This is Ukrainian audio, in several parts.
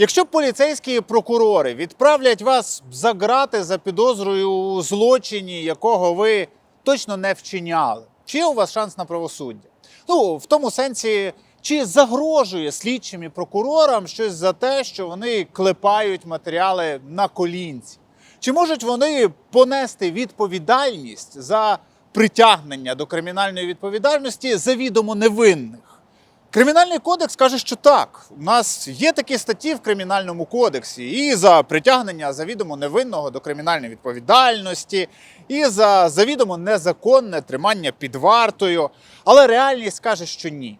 Якщо поліцейські прокурори відправлять вас за грати за підозрою у злочині, якого ви точно не вчиняли, чи є у вас шанс на правосуддя? Ну, в тому сенсі, чи загрожує слідчим і прокурорам щось за те, що вони клепають матеріали на колінці? Чи можуть вони понести відповідальність за притягнення до кримінальної відповідальності завідомо невинних? Кримінальний кодекс каже, що так. У нас є такі статті в кримінальному кодексі і за притягнення завідомо невинного до кримінальної відповідальності, і за завідомо незаконне тримання під вартою. Але реальність каже, що ні.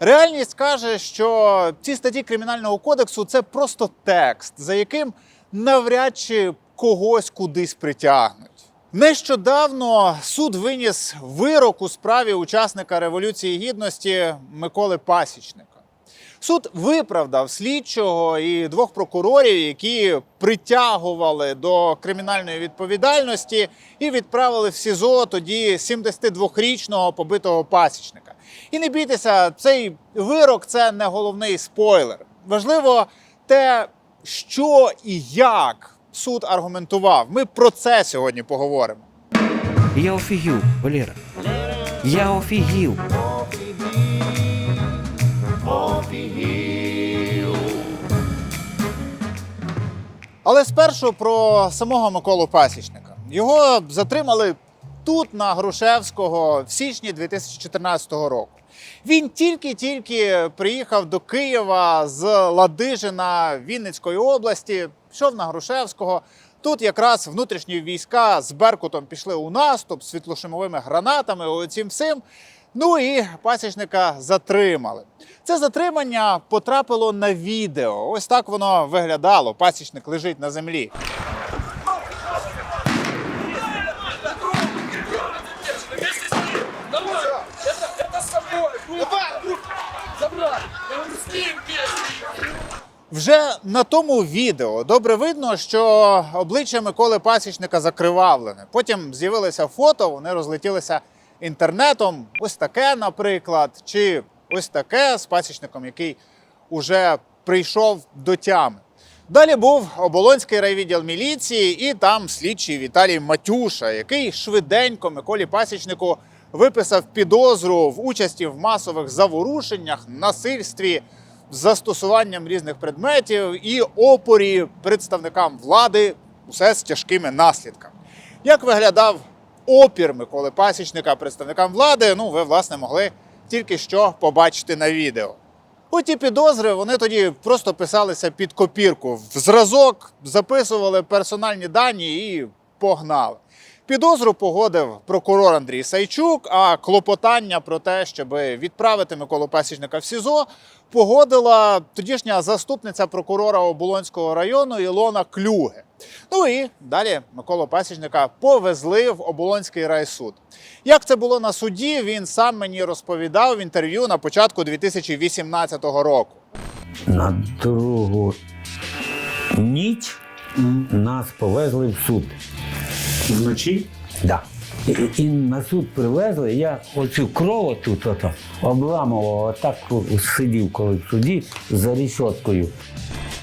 Реальність каже, що ці статті кримінального кодексу це просто текст, за яким навряд чи когось кудись притягнуть. Нещодавно суд виніс вирок у справі учасника Революції Гідності Миколи Пасічника. Суд виправдав слідчого і двох прокурорів, які притягували до кримінальної відповідальності і відправили в СІЗО тоді 72-річного побитого пасічника. І не бійтеся, цей вирок це не головний спойлер. Важливо те, що і як суд аргументував. Ми про це сьогодні поговоримо. Я офігів, Валера. Я офігів. Але спершу про самого Миколу Пасічника. Його затримали тут, на Грушевського, в січні 2014 року. Він тільки-тільки приїхав до Києва з Ладижина Вінницької області, пішов на Грушевського. Тут якраз внутрішні війська з Беркутом пішли у наступ з світлошимовими гранатами, оцім всім. Ну і пасічника затримали. Це затримання потрапило на відео. Ось так воно виглядало. Пасічник лежить на землі. Вже на тому відео добре видно, що обличчя Миколи Пасічника закривавлене. Потім з'явилися фото, вони розлетілися інтернетом. Ось таке, наприклад, чи ось таке з пасічником, який уже прийшов до тями. Далі був оболонський райвідділ міліції, і там слідчий Віталій Матюша, який швиденько Миколі Пасічнику виписав підозру в участі в масових заворушеннях, насильстві, застосуванням різних предметів і опорі представникам влади, усе з тяжкими наслідками. Як виглядав опір Миколи Пасічника представникам влади, ну ви власне могли тільки що побачити на відео. Оті підозри вони тоді просто писалися під копірку. В зразок записували персональні дані і погнали. Підозру погодив прокурор Андрій Сайчук, а клопотання про те, щоб відправити Миколу Пасічника в СІЗО, погодила тодішня заступниця прокурора Оболонського району Ілона Клюге. Ну і далі Миколу Пасічника повезли в Оболонський райсуд. Як це було на суді, він сам мені розповідав в інтерв'ю на початку 2018 року. На другу ніч нас повезли в суд. Вночі? Да. І, і на суд привезли, я оцю кров тут ото обламував, отак сидів коли в суді за рішоткою.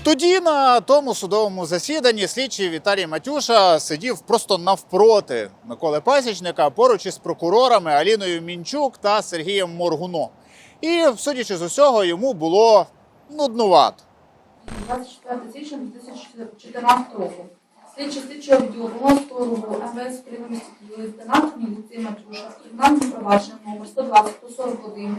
Тоді на тому судовому засіданні слідчий Віталій Матюша сидів просто навпроти Миколи Пасічника поруч із прокурорами Аліною Мінчук та Сергієм Моргуном. І, судячи з усього, йому було нуднувато. 24 січня 2014 року. Слідчі слідчого відділу Волонського руху МВС Кривомісті лейтенант Олексій Матюша, кримінальне провадження номер 120 141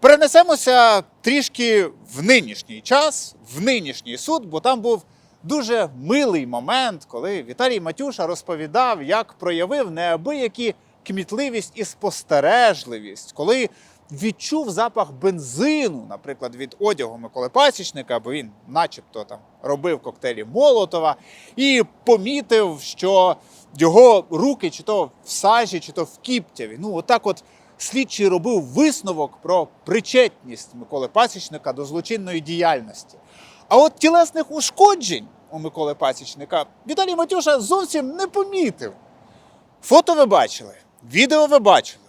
Перенесемося трішки в нинішній час, в нинішній суд, бо там був дуже милий момент, коли Віталій Матюша розповідав, як проявив неабиякі кмітливість і спостережливість, коли відчув запах бензину, наприклад, від одягу Миколи Пасічника, бо він, начебто, там робив коктейлі Молотова, і помітив, що його руки чи то в сажі, чи то в кіптяві. Ну, отак, от слідчий робив висновок про причетність Миколи Пасічника до злочинної діяльності. А от тілесних ушкоджень у Миколи Пасічника Віталій Матюша зовсім не помітив. Фото ви бачили, відео ви бачили.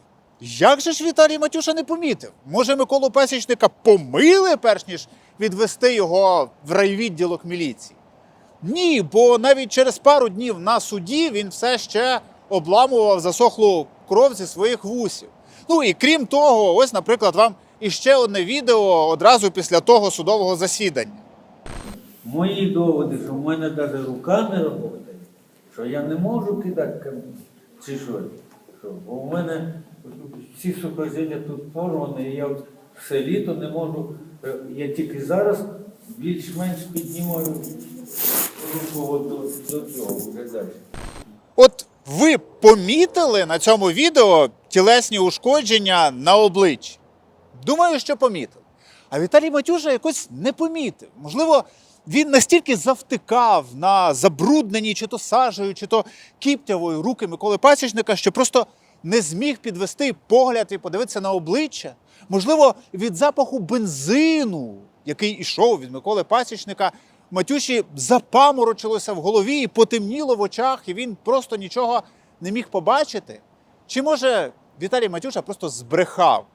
Як же ж Віталій Матюша не помітив? Може, Миколу Пасічника помили, перш ніж відвести його в райвідділок міліції. Ні, бо навіть через пару днів на суді він все ще обламував засохлу кров зі своїх вусів. Ну і крім того, ось, наприклад, вам іще одне відео одразу після того судового засідання. Мої доводи, що в мене навіть рука не роботає, що я не можу кидати чи що? Бо в мене всі сухожилля тут порвані, і я все літо не можу. е, Я тільки зараз більш-менш піднімаю руку до, до цього. От ви помітили на цьому відео тілесні ушкодження на обличчі? Думаю, що помітили. А Віталій Матюша якось не помітив. Можливо, він настільки завтикав на забруднені чи то сажею, чи то кіптявою руки Миколи Пасічника, що просто не зміг підвести погляд і подивитися на обличчя. Можливо, від запаху бензину, який ішов від Миколи Пасічника, Матюші запаморочилося в голові і потемніло в очах, і він просто нічого не міг побачити. Чи може Віталій Матюша просто збрехав?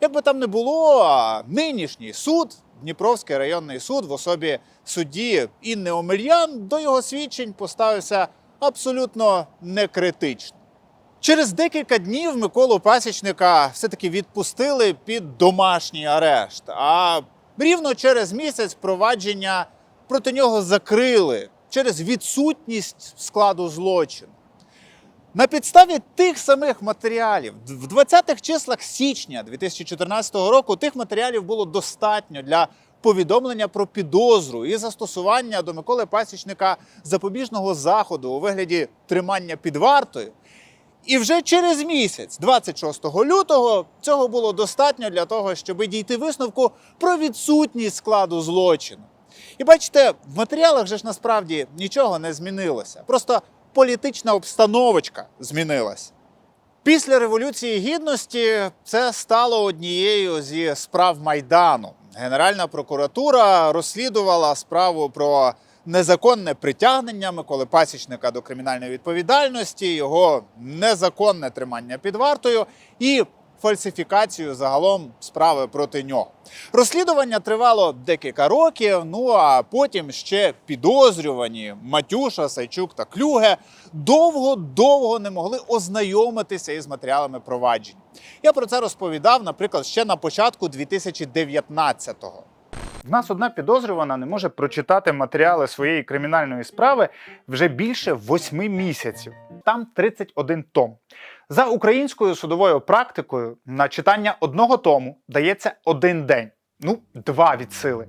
Як би там не було, а нинішній суд, Дніпровський районний суд в особі судді Інни Омельян до його свідчень поставився абсолютно некритично. Через декілька днів Миколу Пасічника все-таки відпустили під домашній арешт. А рівно через місяць провадження проти нього закрили через відсутність складу злочину. На підставі тих самих матеріалів в 20-х числах січня 2014 року тих матеріалів було достатньо для повідомлення про підозру і застосування до Миколи Пасічника запобіжного заходу у вигляді тримання під вартою. І вже через місяць, 26 лютого, цього було достатньо для того, щоб дійти висновку про відсутність складу злочину. І бачите, в матеріалах же ж насправді нічого не змінилося. Просто політична обстановочка змінилась. Після Революції Гідності це стало однією зі справ Майдану. Генеральна прокуратура розслідувала справу про незаконне притягнення Миколи Пасічника до кримінальної відповідальності, його незаконне тримання під вартою і фальсифікацію загалом справи проти нього. Розслідування тривало декілька років. Ну а потім ще підозрювані Матюша, Сайчук та Клюге довго-довго не могли ознайомитися із матеріалами проваджень. Я про це розповідав, наприклад, ще на початку 2019-го. В нас одна підозрювана не може прочитати матеріали своєї кримінальної справи вже більше восьми місяців. Там 31 том. За українською судовою практикою на читання одного тому дається один день, ну два від сили.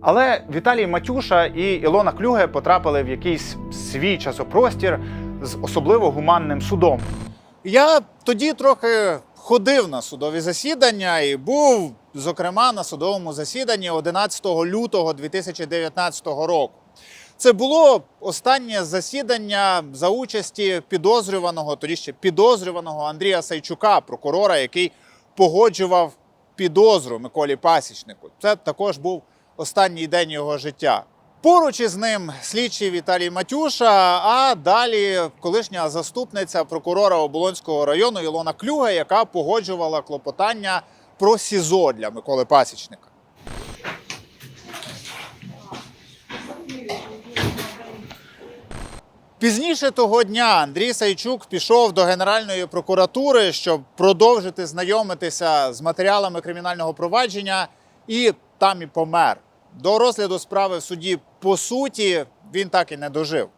Але Віталій Матюша і Ілона Клюге потрапили в якийсь свій часопростір з особливо гуманним судом. Я тоді трохи ходив на судові засідання і був, зокрема, на судовому засіданні 11 лютого 2019 року. Це було останнє засідання за участі підозрюваного, тоді ще підозрюваного Андрія Сайчука, прокурора, який погоджував підозру Миколі Пасічнику. Це також був останній день його життя. Поруч із ним слідчий Віталій Матюша, а далі колишня заступниця прокурора Оболонського району Ілона Клюга, яка погоджувала клопотання про СІЗО для Миколи Пасічника. Пізніше того дня Андрій Сайчук пішов до Генеральної прокуратури, щоб продовжити знайомитися з матеріалами кримінального провадження, і там і помер. До розгляду справи в суді по суті він так і не дожив.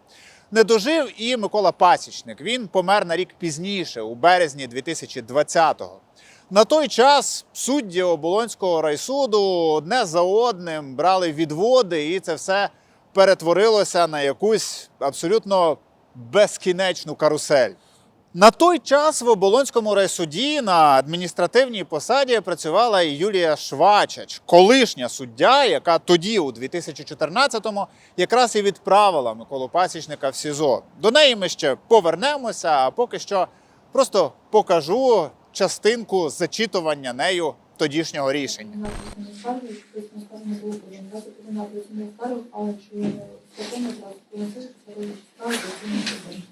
Не дожив і Микола Пасічник. Він помер на рік пізніше, у березні 2020-го. На той час судді Оболонського райсуду одне за одним брали відводи, і це все перетворилося на якусь абсолютно безкінечну карусель. На той час в Оболонському райсуді на адміністративній посаді працювала і Юлія Швачач, колишня суддя, яка тоді, у 2014-му, якраз і відправила Миколу Пасічника в СІЗО. До неї ми ще повернемося, а поки що просто покажу частинку зачитування нею тодішнього рішення. суду?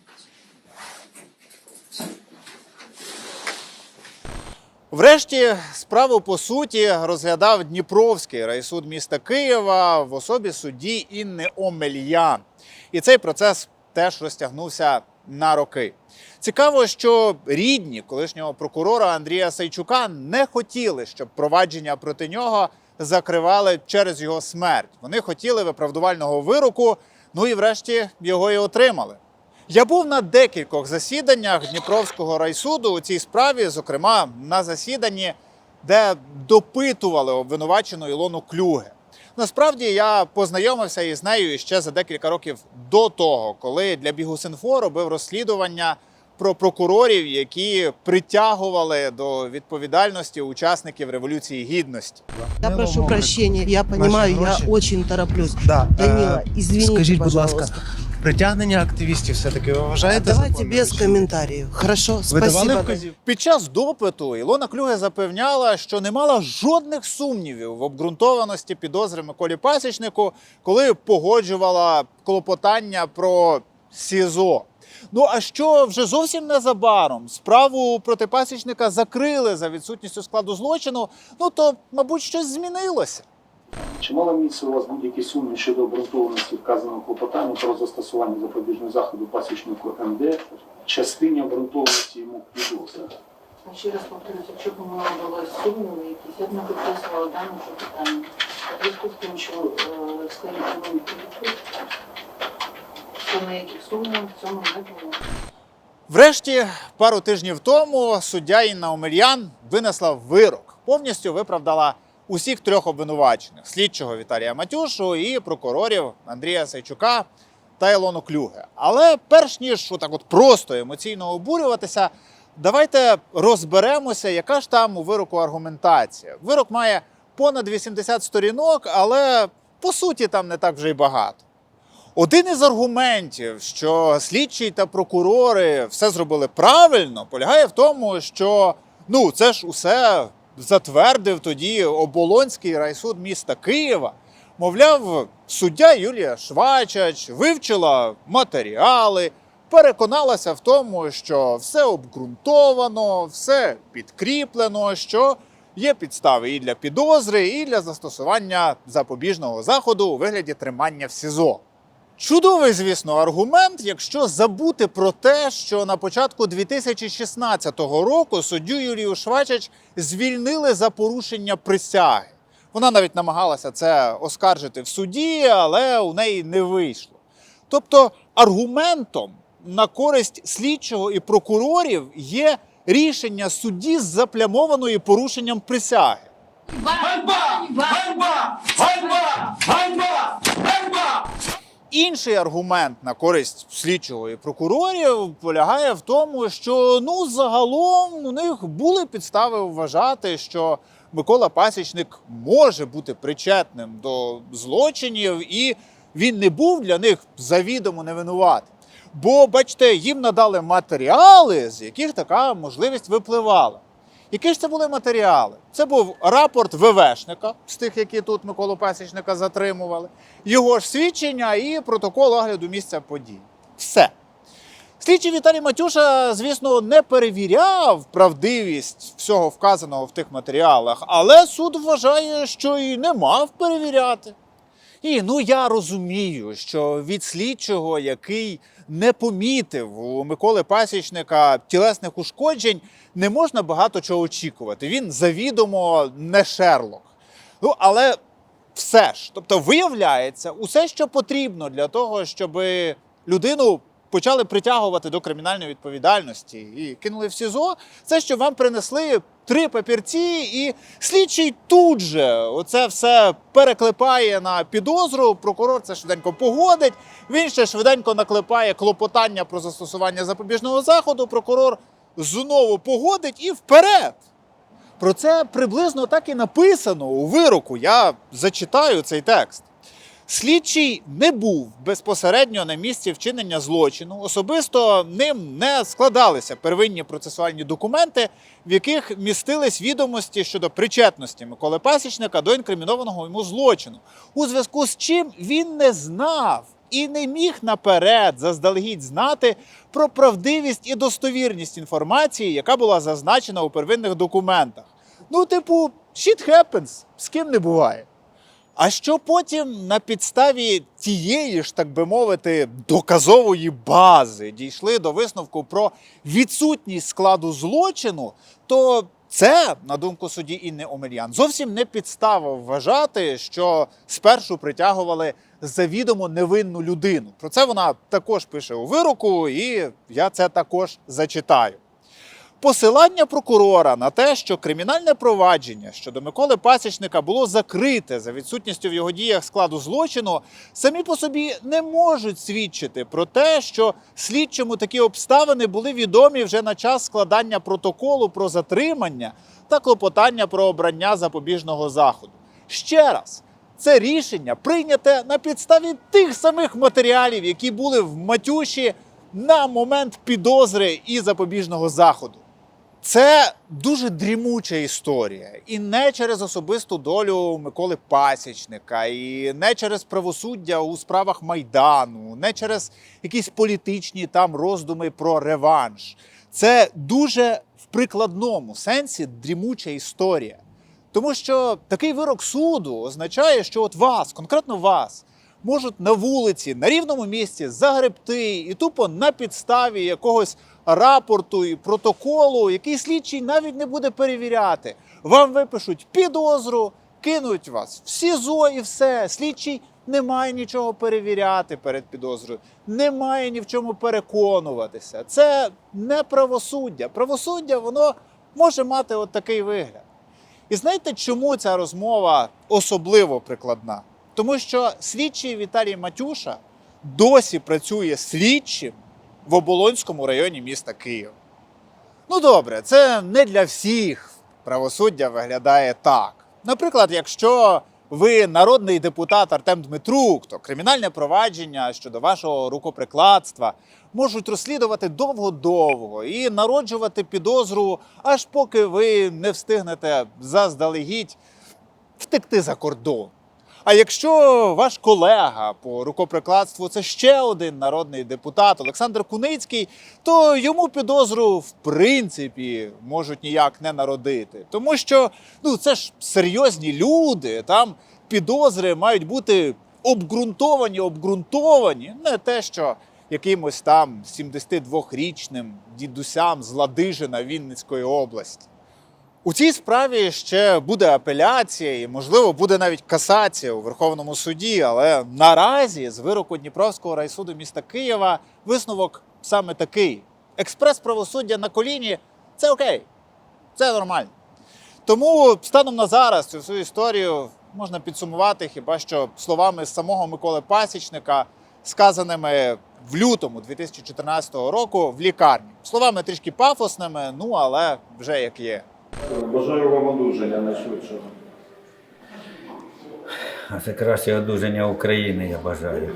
Врешті справу по суті розглядав Дніпровський райсуд міста Києва в особі судді Інни Омельян. І цей процес теж розтягнувся на роки. Цікаво, що рідні колишнього прокурора Андрія Сайчука не хотіли, щоб провадження проти нього закривали через його смерть. Вони хотіли виправдувального вироку, ну і врешті його і отримали. Я був на декількох засіданнях Дніпровського райсуду у цій справі, зокрема на засіданні, де допитували обвинувачену Ілону Клюге. Насправді я познайомився із нею ще за декілька років до того, коли для бігусинфо робив розслідування про прокурорів, які притягували до відповідальності учасників революції гідності. Я прошу прощення, я розумію, я дуже очень тороплюсь. Да, Данила, е, извините, скажіть, будь ласка, притягнення активістів все-таки ви вважаєте? Давайте без комментариев. Хорошо, Ви давали спасибо. Під час допиту Ілона Клюге запевняла, що не мала жодних сумнівів в обґрунтованості підозри Миколі Пасічнику, коли погоджувала клопотання про СІЗО. Ну а що вже зовсім незабаром справу проти пасічника закрили за відсутністю складу злочину, ну то, мабуть, щось змінилося. Чи мала місце у вас будь-які сумніви щодо обґрунтованості вказаного клопотання про застосування запобіжного заходу пасічнику МД в частині обґрунтованості йому підозри? Ще раз повторюся, якщо б у мене сумніви якісь, я б не підписувала дане запитання. Зв'язку з тим, що е, скоріше ви то ніяких сумнівів в цьому не було. Врешті, пару тижнів тому суддя Інна Омельян винесла вирок, повністю виправдала усіх трьох обвинувачених: слідчого Віталія Матюшу і прокурорів Андрія Сайчука та Ілону Клюге. Але перш ніж отак от просто емоційно обурюватися, давайте розберемося, яка ж там у вироку аргументація. Вирок має понад 80 сторінок, але по суті там не так вже й багато. Один із аргументів, що слідчі та прокурори все зробили правильно, полягає в тому, що ну це ж усе затвердив тоді оболонський райсуд міста Києва. Мовляв, суддя Юлія Швачач вивчила матеріали, переконалася в тому, що все обґрунтовано, все підкріплено, що є підстави і для підозри, і для застосування запобіжного заходу у вигляді тримання в СІЗО. Чудовий, звісно, аргумент, якщо забути про те, що на початку 2016 року суддю Юлію Швачач звільнили за порушення присяги. Вона навіть намагалася це оскаржити в суді, але у неї не вийшло. Тобто аргументом на користь слідчого і прокурорів є рішення судді з заплямованої порушенням присяги. Інший аргумент на користь слідчого і прокурорів полягає в тому, що ну загалом у них були підстави вважати, що Микола Пасічник може бути причетним до злочинів, і він не був для них завідомо невинуватим. Бо, бачите, їм надали матеріали, з яких така можливість випливала. Які ж це були матеріали? Це був рапорт ВВшника з тих, які тут Миколу Пасічника затримували, його ж свідчення і протокол огляду місця подій. Все. Слідчий Віталій Матюша, звісно, не перевіряв правдивість всього вказаного в тих матеріалах, але суд вважає, що і не мав перевіряти. І ну я розумію, що від слідчого, який не помітив у Миколи Пасічника тілесних ушкоджень, не можна багато чого очікувати. Він завідомо не Шерлок. Ну, але все ж, тобто, виявляється, усе, що потрібно для того, щоб людину почали притягувати до кримінальної відповідальності і кинули в СІЗО, це що вам принесли три папірці, і слідчий тут же оце все переклепає на підозру. Прокурор це швиденько погодить. Він ще швиденько наклепає клопотання про застосування запобіжного заходу. Прокурор знову погодить і вперед. Про це приблизно так і написано у вироку. Я зачитаю цей текст. Слідчий не був безпосередньо на місці вчинення злочину. Особисто ним не складалися первинні процесуальні документи, в яких містились відомості щодо причетності Миколи Пасічника до інкримінованого йому злочину, у зв'язку з чим він не знав і не міг наперед заздалегідь знати про правдивість і достовірність інформації, яка була зазначена у первинних документах. Ну, типу, shit happens, з ким не буває. А що потім на підставі тієї ж, так би мовити, доказової бази дійшли до висновку про відсутність складу злочину, то це, на думку судді Інни Омельян, зовсім не підстава вважати, що спершу притягували завідомо невинну людину. Про це вона також пише у вироку, і я це також зачитаю. Посилання прокурора на те, що кримінальне провадження щодо Миколи Пасічника було закрите за відсутністю в його діях складу злочину, самі по собі не можуть свідчити про те, що слідчому такі обставини були відомі вже на час складання протоколу про затримання та клопотання про обрання запобіжного заходу. Ще раз. Це рішення прийняте на підставі тих самих матеріалів, які були в матюші на момент підозри і запобіжного заходу. Це дуже дрімуча історія, і не через особисту долю Миколи Пасічника, і не через правосуддя у справах майдану, не через якісь політичні там роздуми про реванш. Це дуже в прикладному сенсі дрімуча історія. Тому що такий вирок суду означає, що от вас, конкретно вас, можуть на вулиці, на рівному місці загребти і тупо на підставі якогось рапорту і протоколу, який слідчий навіть не буде перевіряти. Вам випишуть підозру, кинуть вас в СІЗО і все. Слідчий не має нічого перевіряти перед підозрою, не має ні в чому переконуватися. Це не правосуддя. Правосуддя воно може мати от такий вигляд. І знаєте, чому ця розмова особливо прикладна? Тому що слідчий Віталій Матюша досі працює слідчим в Оболонському районі міста Києва. Ну добре, це не для всіх правосуддя виглядає так. Наприклад, якщо ви народний депутат Артем Дмитрук, то кримінальне провадження щодо вашого рукоприкладства можуть розслідувати довго-довго і народжувати підозру, аж поки ви не встигнете заздалегідь втекти за кордон. А якщо ваш колега по рукоприкладству це ще один народний депутат Олександр Куницький, то йому підозру в принципі можуть ніяк не народити. Тому що ну це ж серйозні люди, там підозри мають бути обґрунтовані, обґрунтовані, не те, що якимось там 72-річним дідусям з Ладижина Вінницької області. У цій справі ще буде апеляція і, можливо, буде навіть касація у Верховному суді. Але наразі з вироку Дніпровського райсуду міста Києва висновок саме такий: експрес правосуддя на коліні це окей, це нормально. Тому станом на зараз цю всю історію можна підсумувати хіба що словами самого Миколи Пасічника, сказаними в лютому 2014 року в лікарні. Словами трішки пафосними, ну але вже як є. Бажаю вам одужання найшвидшого. А це краще одужання України, я бажаю.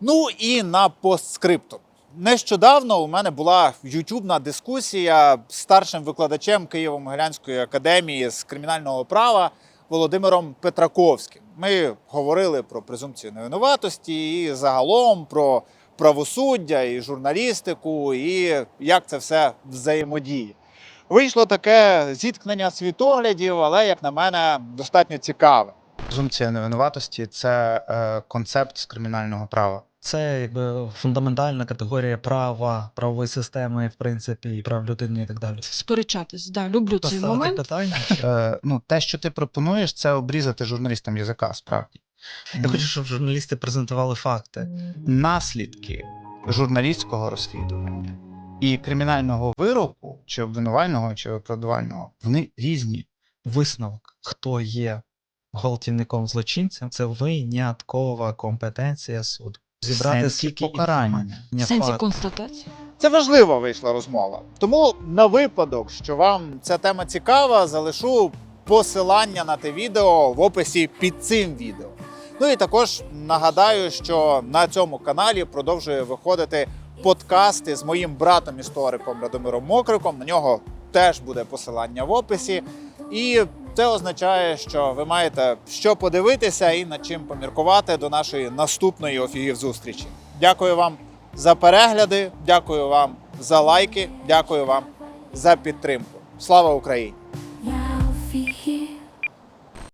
Ну і на постскриптум. Нещодавно у мене була ютубна дискусія з старшим викладачем Києво-Могилянської академії з кримінального права Володимиром Петраковським. Ми говорили про презумпцію невинуватості і загалом про правосуддя і журналістику, і як це все взаємодіє. Вийшло таке зіткнення світоглядів, але, як на мене, достатньо цікаве. Презумпція невинуватості це е, концепт з кримінального права. Це якби фундаментальна категорія права, правової системи, в принципі, і прав людини і так далі. Сперечатись, да, люблю цей Поставити момент. питання. Е, ну, те, що ти пропонуєш, це обрізати журналістам язика, справді. Я хочу, щоб журналісти презентували факти. Наслідки журналістського розслідування і кримінального вироку, чи обвинувального, чи виправдувального, вони різні. Висновок, хто є гвалтівником злочинцем, це виняткова компетенція суду. Зібрати скільки покарання. В сенсі констатації. Це важлива вийшла розмова. Тому на випадок, що вам ця тема цікава, залишу посилання на те відео в описі під цим відео. Ну і також нагадаю, що на цьому каналі продовжує виходити подкасти з моїм братом істориком Радомиром Мокриком. На нього теж буде посилання в описі. І Це означає, що ви маєте що подивитися і над чим поміркувати до нашої наступної офігів зустрічі. Дякую вам за перегляди, дякую вам за лайки, дякую вам за підтримку. Слава Україні!